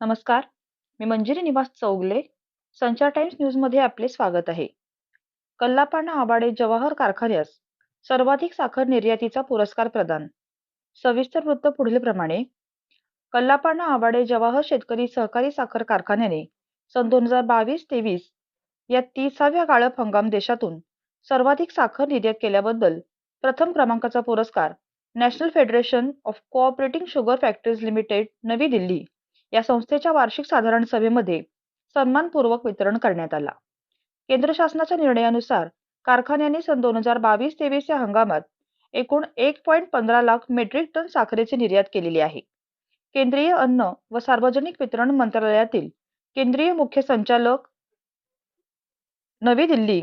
नमस्कार, मी मंजिरी निवास चौगले. संचार टाइम्स न्यूजमध्ये आपले स्वागत आहे. कल्लापाना आबाडे जवाहर कारखान्यास सर्वाधिक साखर निर्यातीचा पुरस्कार प्रदान. सविस्तर वृत्त पुढीलप्रमाणे कल्लापाना आबाडे जवाहर शेतकरी सहकारी साखर कारखान्याने सन दोन हजार बावीस तेवीस या तिसाव्या गाळप हंगाम देशातून सर्वाधिक साखर निर्यात केल्याबद्दल प्रथम क्रमांकाचा पुरस्कार national federation of cooperating sugar factories limited नवी दिल्ली या संस्थेच्या वार्षिक साधारण सभेमध्ये सन्मानपूर्वक वितरण करण्यात आला. केंद्र शासनाच्या निर्णयानुसार कारखान्याने सन दोन हजार बावीस तेवीस या हंगामात एकूण एक पॉईंट पंधरा लाख मेट्रिक टन साखरेची निर्यात केलेली आहे. केंद्रीय अन्न व सार्वजनिक वितरण मंत्रालयातील केंद्रीय मुख्य संचालक नवी दिल्ली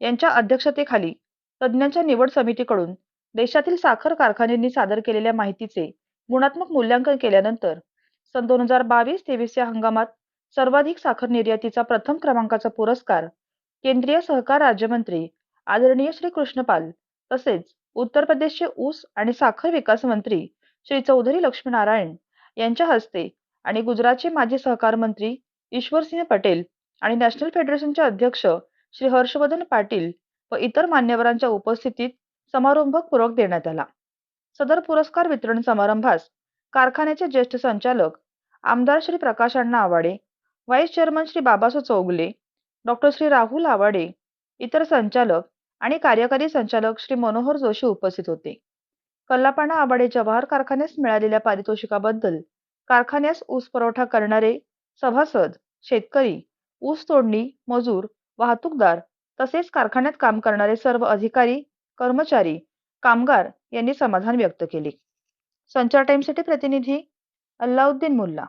यांच्या अध्यक्षतेखाली तज्ज्ञांच्या निवड समितीकडून देशातील साखर कारखान्यांनी सादर केलेल्या माहितीचे गुणात्मक मूल्यांकन केल्यानंतर सन दोन हजार बावीस तेवीस या हंगामात सर्वाधिक साखर निर्यातीचा प्रथम क्रमांकाचा पुरस्कार केंद्रीय सहकार राज्यमंत्री आदरणीय श्री कृष्णपाल तसेच उत्तर प्रदेशचे ऊस आणि साखर विकास मंत्री श्री चौधरी लक्ष्मीनारायण यांच्या हस्ते आणि गुजरातचे माजी सहकार मंत्री ईश्वरसिंह पटेल आणि नॅशनल फेडरेशनचे अध्यक्ष श्री हर्षवर्धन पाटील व इतर मान्यवरांच्या उपस्थितीत समारंभपूर्वक देण्यात आला. सदर पुरस्कार वितरण समारंभास कारखान्याचे ज्येष्ठ संचालक आमदार Shri Prakash Anna Awade, vice chairman Shri Babaso Chougale, doctor Shri Rahul Awade, इतर संचालक आणि कार्यकारी संचालक श्री मनोहर जोशी उपस्थित होते. कल्लापाना आबाडे जवाहर कारखान्यास मिळालेल्या पारितोषिकाबद्दल कारखान्यास ऊस पुरवठा करणारे सभासद, शेतकरी, ऊस तोडणी मजूर, वाहतूकदार तसेच कारखान्यात काम करणारे सर्व अधिकारी, कर्मचारी, कामगार यांनी समाधान व्यक्त केले. संचार टाइमसाठी प्रतिनिधी अल्लाउद्दीन मुल्ला.